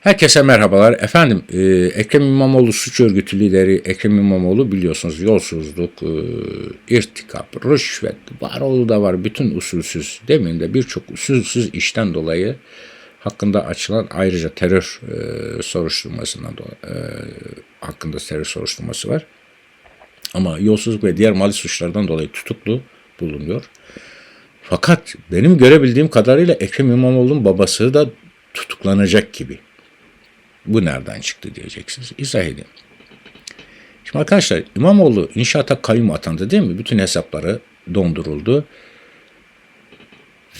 Herkese merhabalar. Efendim e, Ekrem İmamoğlu suç örgütü lideri Ekrem İmamoğlu biliyorsunuz yolsuzluk, e, irtikap, rüşvet, var oğlu da var bütün usulsüz demin de birçok usulsüz işten dolayı hakkında açılan ayrıca terör e, soruşturmasından dolayı, e, hakkında terör soruşturması var. Ama yolsuzluk ve diğer mali suçlardan dolayı tutuklu bulunuyor. Fakat benim görebildiğim kadarıyla Ekrem İmamoğlu'nun babası da tutuklanacak gibi. Bu nereden çıktı diyeceksiniz. İzah edeyim. Şimdi arkadaşlar İmamoğlu inşaata kayyum atandı değil mi? Bütün hesapları donduruldu.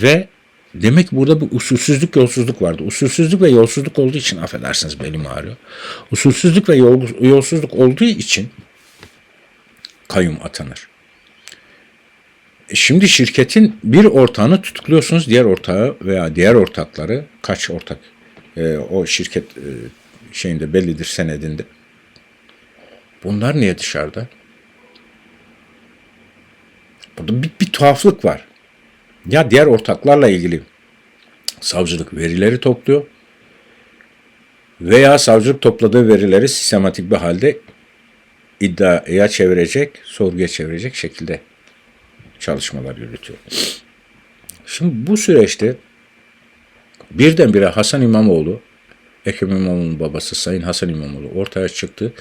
Ve demek burada bir usulsüzlük, yolsuzluk vardı. Usulsüzlük ve yolsuzluk olduğu için affedersiniz belim ağrıyor. Usulsüzlük ve yol, yolsuzluk olduğu için kayyum atanır. E Şimdi şirketin bir ortağını tutukluyorsunuz, diğer ortağı veya diğer ortakları kaç ortak e, o şirket e, şeyinde bellidir senedinde. Bunlar niye dışarıda? Burada bir, bir tuhaflık var. Ya diğer ortaklarla ilgili savcılık verileri topluyor veya savcılık topladığı verileri sistematik bir halde iddiaya çevirecek, sorguya çevirecek şekilde çalışmalar yürütüyor. Şimdi bu süreçte birdenbire Hasan İmamoğlu, Ekrem İmamoğlu'nun babası Sayın Hasan İmamoğlu ortaya çıktı.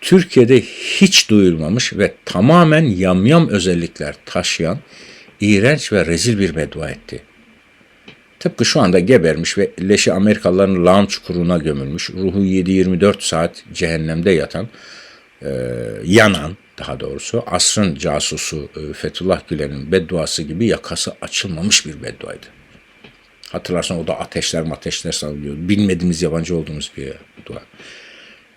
Türkiye'de hiç duyulmamış ve tamamen yamyam özellikler taşıyan iğrenç ve rezil bir beddua etti. Tıpkı şu anda gebermiş ve leşi Amerikalıların lağım çukuruna gömülmüş, ruhu 7-24 saat cehennemde yatan, e, yanan daha doğrusu asrın casusu e, Fethullah Gülen'in bedduası gibi yakası açılmamış bir bedduaydı. Hatırlarsan o da ateşler ateşler sallıyor. Bilmediğimiz yabancı olduğumuz bir dua.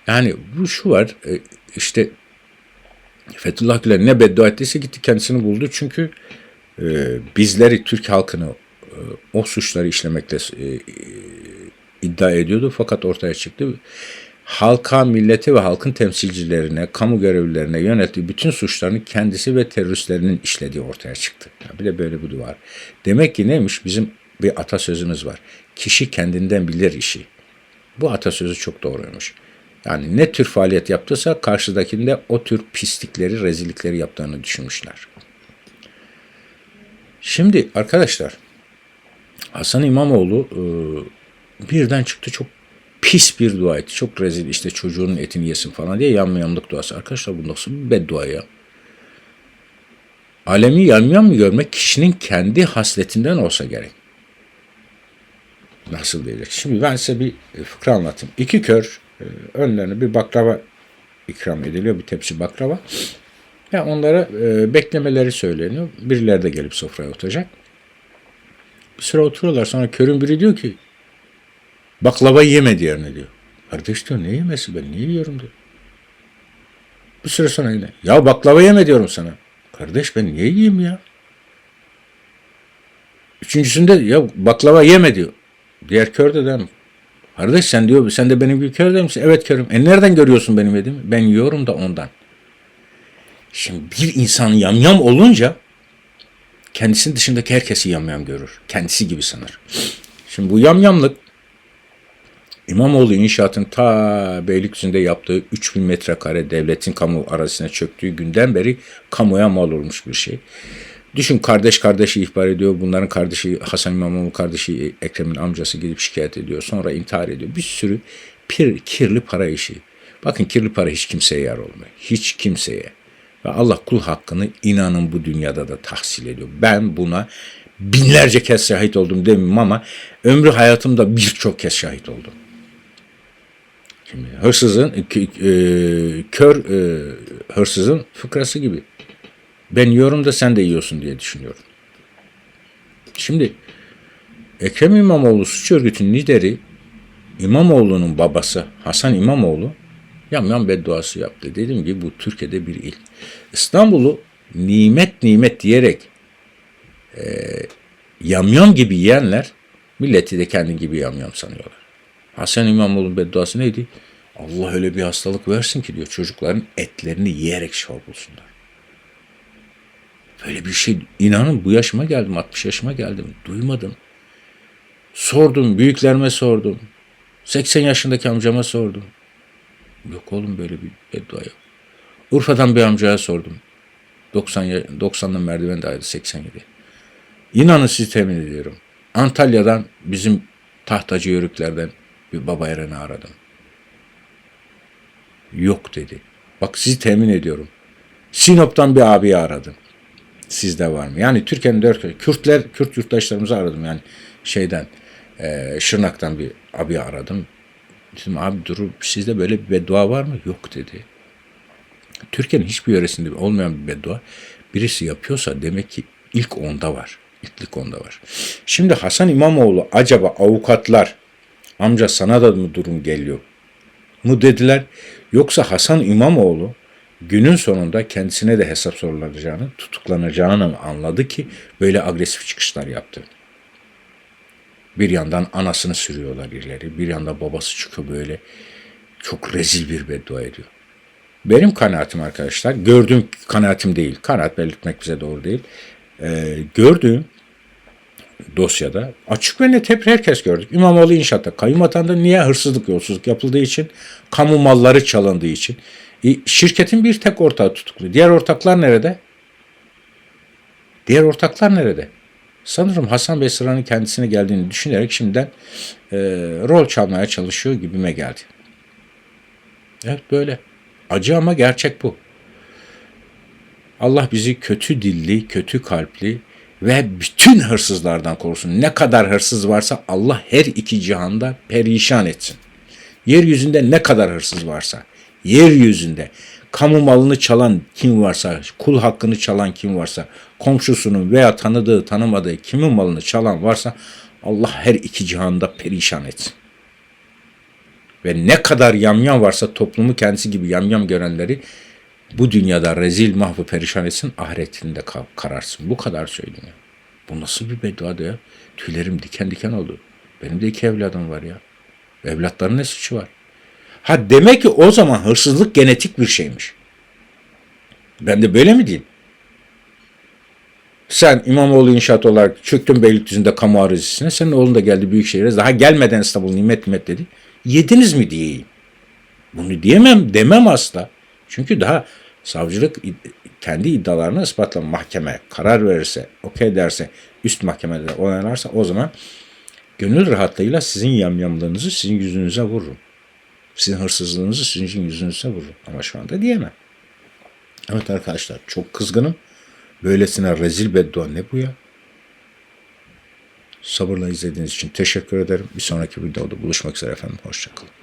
Yani bu şu var e, işte Fethullah Gülen ne beddua ettiyse gitti kendisini buldu. Çünkü e, bizleri Türk halkını e, o suçları işlemekle iddia ediyordu. Fakat ortaya çıktı. Halka, millete ve halkın temsilcilerine, kamu görevlilerine yönettiği bütün suçlarını kendisi ve teröristlerinin işlediği ortaya çıktı. Ya bir de böyle bir var. Demek ki neymiş? Bizim bir atasözümüz var. Kişi kendinden bilir işi. Bu atasözü çok doğruymuş. Yani ne tür faaliyet yaptıysa karşıdakinde o tür pislikleri, rezillikleri yaptığını düşünmüşler. Şimdi arkadaşlar Hasan İmamoğlu e, birden çıktı çok pis bir dua etti. Çok rezil işte çocuğunun etini yesin falan diye yamyamlık duası. Arkadaşlar bu nasıl bir beddua ya? Alemi yamyam mı görmek kişinin kendi hasletinden olsa gerek. Nasıl diyecek? Şimdi ben size bir fıkra anlatayım. İki kör e, önlerine bir baklava ikram ediliyor. Bir tepsi baklava. Ya onlara e, beklemeleri söyleniyor. Birileri de gelip sofraya oturacak. Bir süre oturuyorlar. Sonra körün biri diyor ki baklava yeme diğerine diyor. Kardeş diyor ne yemesi ben niye yiyorum diyor. Bir süre sonra yine ya baklava yeme diyorum sana. Kardeş ben niye yiyeyim ya? Üçüncüsünde ya baklava yeme diyor. Diğer kör de dedim. Kardeş sen diyor sen de benim gibi kör değil? Evet körüm. E nereden görüyorsun benim yediğimi? Ben yiyorum da ondan. Şimdi bir insan yamyam olunca kendisinin dışındaki herkesi yamyam görür. Kendisi gibi sanır. Şimdi bu yamyamlık İmamoğlu inşaatın ta Beylikdüzü'nde yaptığı 3000 metrekare devletin kamu arazisine çöktüğü günden beri kamuya mal olmuş bir şey. Düşün kardeş kardeşi ihbar ediyor. Bunların kardeşi Hasan İmamoğlu kardeşi Ekrem'in amcası gidip şikayet ediyor. Sonra intihar ediyor. Bir sürü pir, kirli para işi. Bakın kirli para hiç kimseye yar olmuyor. Hiç kimseye. Ve Allah kul hakkını inanın bu dünyada da tahsil ediyor. Ben buna binlerce kez şahit oldum demeyeyim ama ömrü hayatımda birçok kez şahit oldum. Şimdi hırsızın, e, kör e, hırsızın fıkrası gibi. Ben yiyorum da sen de yiyorsun diye düşünüyorum. Şimdi Ekrem İmamoğlu suç örgütünün lideri İmamoğlu'nun babası Hasan İmamoğlu yamyam bedduası yaptı. Dediğim gibi bu Türkiye'de bir ilk. İstanbul'u nimet nimet diyerek e, yamyam gibi yiyenler milleti de kendi gibi yamyam sanıyorlar. Hasan İmamoğlu'nun bedduası neydi? Allah öyle bir hastalık versin ki diyor çocukların etlerini yiyerek şov bulsunlar. Böyle bir şey inanın bu yaşıma geldim 60 yaşıma geldim duymadım. Sordum büyüklerime sordum. 80 yaşındaki amcama sordum. Yok oğlum böyle bir beddua yok. Urfa'dan bir amcaya sordum. 90 ya- 90'lı merdiven dairesi 87. İnanın sizi temin ediyorum. Antalya'dan bizim tahtacı yörüklerden bir baba Eren'i aradım. Yok dedi. Bak sizi temin ediyorum. Sinop'tan bir abiyi aradım. Sizde var mı? Yani Türkiye'nin dört Kürtler, Kürt yurttaşlarımızı aradım yani şeyden, e, Şırnak'tan bir abi aradım. Dedim abi duru sizde böyle bir beddua var mı? Yok dedi. Türkiye'nin hiçbir yöresinde olmayan bir beddua birisi yapıyorsa demek ki ilk onda var. İlk onda var. Şimdi Hasan İmamoğlu acaba avukatlar amca sana da mı durum geliyor mu dediler. Yoksa Hasan İmamoğlu günün sonunda kendisine de hesap sorulacağını, tutuklanacağını anladı ki böyle agresif çıkışlar yaptı. Bir yandan anasını sürüyorlar ileri, bir yandan babası çıkıyor böyle çok rezil bir beddua ediyor. Benim kanaatim arkadaşlar, gördüğüm kanaatim değil, kanaat belirtmek bize doğru değil. Ee, gördüğüm dosyada açık ve net hep herkes gördük. İmamoğlu inşaatta kayyum atandı. Niye? Hırsızlık, yolsuzluk yapıldığı için, kamu malları çalındığı için. E, şirketin bir tek ortağı tutuklu. Diğer ortaklar nerede? Diğer ortaklar nerede? Sanırım Hasan Bey sıranın kendisine geldiğini düşünerek şimdiden e, rol çalmaya çalışıyor gibime geldi. Evet böyle. Acı ama gerçek bu. Allah bizi kötü dilli, kötü kalpli ve bütün hırsızlardan korusun. Ne kadar hırsız varsa Allah her iki cihanda perişan etsin. Yeryüzünde ne kadar hırsız varsa, yeryüzünde kamu malını çalan kim varsa, kul hakkını çalan kim varsa, komşusunun veya tanıdığı, tanımadığı kimin malını çalan varsa Allah her iki cihanda perişan etsin. Ve ne kadar yamyam varsa toplumu kendisi gibi yamyam görenleri bu dünyada rezil mahvu perişan etsin, ahiretinde ka- kararsın. Bu kadar söyleyeyim ya. Bu nasıl bir beddua ya? Tüylerim diken diken oldu. Benim de iki evladım var ya. Evlatların ne suçu var? Ha demek ki o zaman hırsızlık genetik bir şeymiş. Ben de böyle mi diyeyim? Sen İmamoğlu inşaat olarak çöktün Beylikdüzü'nde kamu arazisine. Senin oğlun da geldi Büyükşehir'e. Daha gelmeden İstanbul nimet nimet dedi. Yediniz mi diyeyim. Bunu diyemem, demem asla. Çünkü daha savcılık kendi iddialarını ispatla mahkeme karar verirse, okey derse, üst mahkemede onaylarsa o zaman gönül rahatlığıyla sizin yamyamlığınızı sizin yüzünüze vururum. Sizin hırsızlığınızı sizin yüzünüze vururum. Ama şu anda diyemem. Evet arkadaşlar çok kızgınım. Böylesine rezil beddua ne bu ya? Sabırla izlediğiniz için teşekkür ederim. Bir sonraki videoda buluşmak üzere efendim. Hoşçakalın.